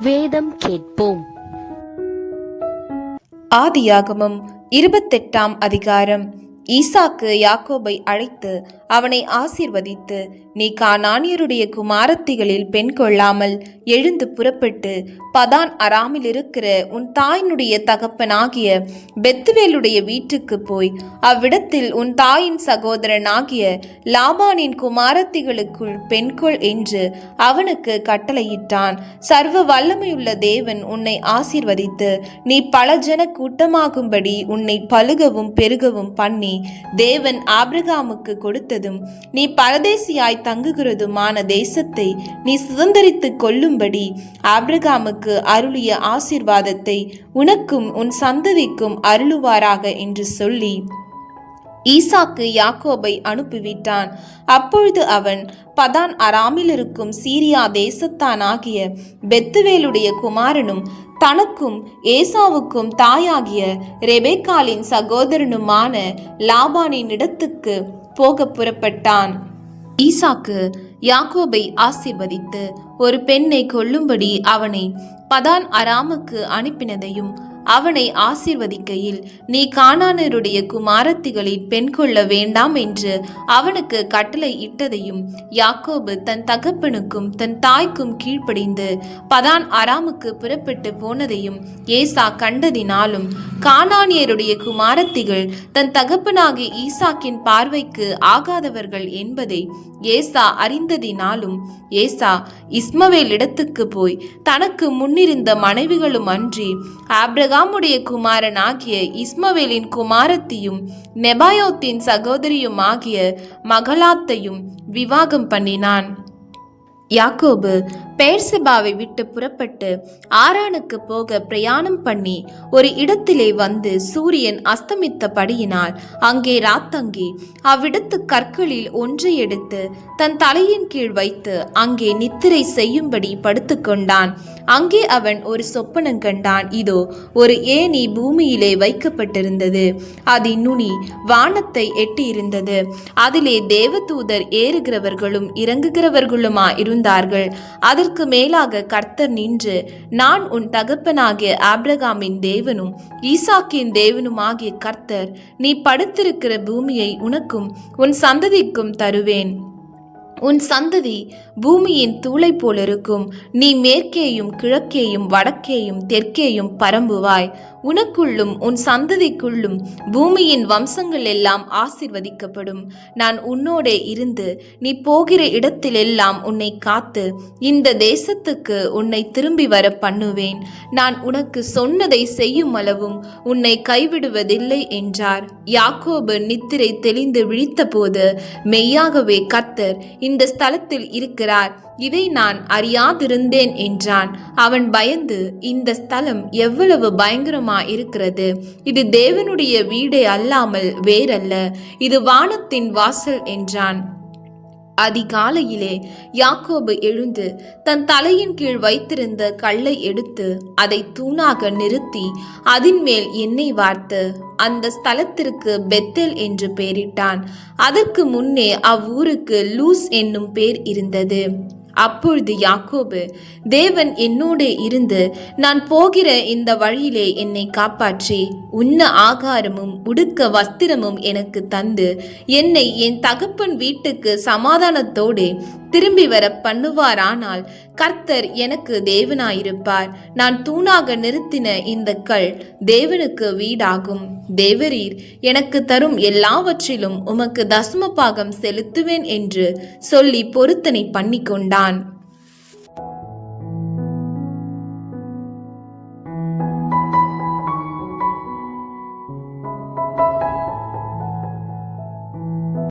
வேதம் கேட்போம். ஆதியாகமம் இருபத்தெட்டாம் அதிகாரம். ஈசாக்கு யாக்கோபை அழைத்து அவனை ஆசீர்வதித்து நீ கானானியருடைய குமாரத்திகளில் பெண் கொள்ளாமல் எழுந்து புறப்பட்டு பதான் அராமில் இருக்கிற உன் தாயினுடைய தகப்பனாகிய பெத்துவேலுடைய வீட்டுக்கு போய் அவ்விடத்தில் உன் தாயின் சகோதரனாகிய லாபானின் குமாரத்திகளுக்குள் பெண்கொள் என்று அவனுக்கு கட்டளையிட்டான். சர்வ வல்லமையுள்ள தேவன் உன்னை ஆசீர்வதித்து நீ பல ஜன கூட்டமாகும்படி உன்னை பழுகவும் பெருகவும் பண்ணி தேவன் ஆபிரகாமுக்கு கொடுத்ததும் நீ பரதேசியாய் தங்குகிறதுமான தேசத்தை நீ சுதந்தரித்துக் கொள்ளும்படி ஆப்ரகாமுக்கு அருளிய ஆசீர்வாதத்தை உனக்கும் உன் சந்ததிக்கும் அருளுவாராக என்று சொல்லி ஈசாக்கு யாக்கோபை அனுப்பிவிட்டான். அப்பொழுது அவன் பதான் அராமில் இருக்கும் சீரியா தேசத்தானாகிய பெத்துவேலுடைய குமாரனும் தனக்கும் ஏசாவுக்கும் தாயாகிய ரெபேக்காலின் சகோதரனுமான லாபானின் இடத்துக்கு போக புறப்பட்டான். ஈசாக்கு யாக்கோபை ஆசிர்வதித்து ஒரு பெண்ணை கொல்லும்படி அவனை பதான் அராமுக்கு அனுப்பினதையும் அவனை ஆசீர்வதிக்கையில் நீ காணானருடைய குமாரத்திகளில் பெண் கொள்ள வேண்டாம் என்று அவனுக்கு கட்டளை இட்டதையும் யாக்கோபு தன் தகப்பனுக்கும் தன் தாய்க்கும் கீழ்ப்படிந்து பதான் அராமுக்கு புறப்பட்டு போனதையும் ஏசா கண்டதினாலும் காணானியருடைய குமாரத்திகள் தன் தகப்பனாகிய ஈசாக்கின் பார்வைக்கு ஆகாதவர்கள் என்பதை ஏசா அறிந்ததினாலும் ஏசா இஸ்மவேல் இடத்துக்கு போய் தனக்கு முன்னிருந்த மனைவிகளும் அன்றி ஆப்ரகா யோகாமுடைய குமாரன் ஆகிய இஸ்மவேலின் குமாரத்தியும் நெபாயோத்தின் சகோதரியும் ஆகிய மகளாத்தையும் விவாகம் பண்ணினான். யாக்கோபு பேர்செபாவை விட்டு புறப்பட்டு ஆரானுக்கு போக பிரயாணம் பண்ணி ஒரு இடத்திலே வந்து சூரியன் அஸ்தமித்தபடியினால் அங்கே ராத்தங்கி அவ்விடத்து கற்களில் ஒன்றை எடுத்து தன் தலையின் கீழ் வைத்து அங்கே நித்திரை செய்யும்படி படுத்துக்கொண்டான். அங்கே அவன் ஒரு சொப்பனம் கண்டான். இதோ ஒரு ஏணி பூமியிலே வைக்கப்பட்டிருந்தது. அதன் நுனி வானத்தை எட்டியிருந்தது. அதிலே தேவதூதர் ஏறுகிறவர்களும் இறங்குகிறவர்களுமா இருந்தார்கள். அதற்கு மேலாக கர்த்தர் நின்று நான் உன் தகப்பனாகிய ஆப்ரகாமின் தேவனும் ஈசாக்கின் தேவனுமாகிய கர்த்தர் நீ படுத்திருக்கிற பூமியை உனக்கும் உன் சந்ததிக்கும் தருவேன். உன் சந்ததி பூமியின் தூளை போலிருக்கும். நீ மேற்கேயும் கிழக்கேயும் வடக்கேயும் தெற்கேயும் பரம்புவாய். உனக்குள்ளும் உன் சந்ததிக்குள்ளும் பூமியின் வம்சங்கள் எல்லாம் ஆசிர்வதிக்கப்படும். நான் உன்னோடே இருந்து நீ போகிற இடத்திலெல்லாம் உன்னை காத்து இந்த தேசத்துக்கு உன்னை திரும்பி வர பண்ணுவேன். நான் உனக்கு சொன்னதை செய்யும் அளவும் உன்னை கைவிடுவதில்லை என்றார். யாக்கோபு நித்திரை தெளிந்து விழித்தபோது மெய்யாகவே கத்தர் இந்த ஸ்தலத்தில் இருக்கிறார். இதை நான் அறியாதிருந்தேன் என்றான். அவன் பயந்து இந்த ஸ்தலம் எவ்வளவு பயங்கரமா இருக்கிறது இது தேவனுடைய வீடே அல்லாமல் வேறல்ல. இது வானத்தின் வாசல் என்றான். அதிகாலையிலே யாக்கோபு எழுந்து தன் தலையின் கீழ் வைத்திருந்த கல்லை எடுத்து அதை தூணாக நிறுத்தி அதின் மேல் எண்ணெய் வார்த்து அந்த ஸ்தலத்திற்கு பெத்தேல் என்று பெயரிட்டான். அதற்கு முன்னே அவ்வூருக்கு லூஸ் என்னும் பேர் இருந்தது. அப்பொழுது யாக்கோபு தேவன் என்னோடே இருந்து நான் போகிற இந்த வழியிலே என்னை காப்பாற்றி உண்ண ஆகாரமும் உடுக்க வஸ்திரமும் எனக்கு தந்து என்னை என் தகப்பன் வீட்டுக்கு சமாதானத்தோடே திரும்பி வர பண்ணுவாரானால் கர்த்தர் எனக்கு தேவனாயிருப்பார். நான் தூணாக நிறுத்தின இந்த கல் தேவனுக்கு வீடாகும். தேவரீர் எனக்கு தரும் எல்லாவற்றிலும் உமக்கு தசம பாகம் செலுத்துவேன் என்று சொல்லி பொருத்தனை நான்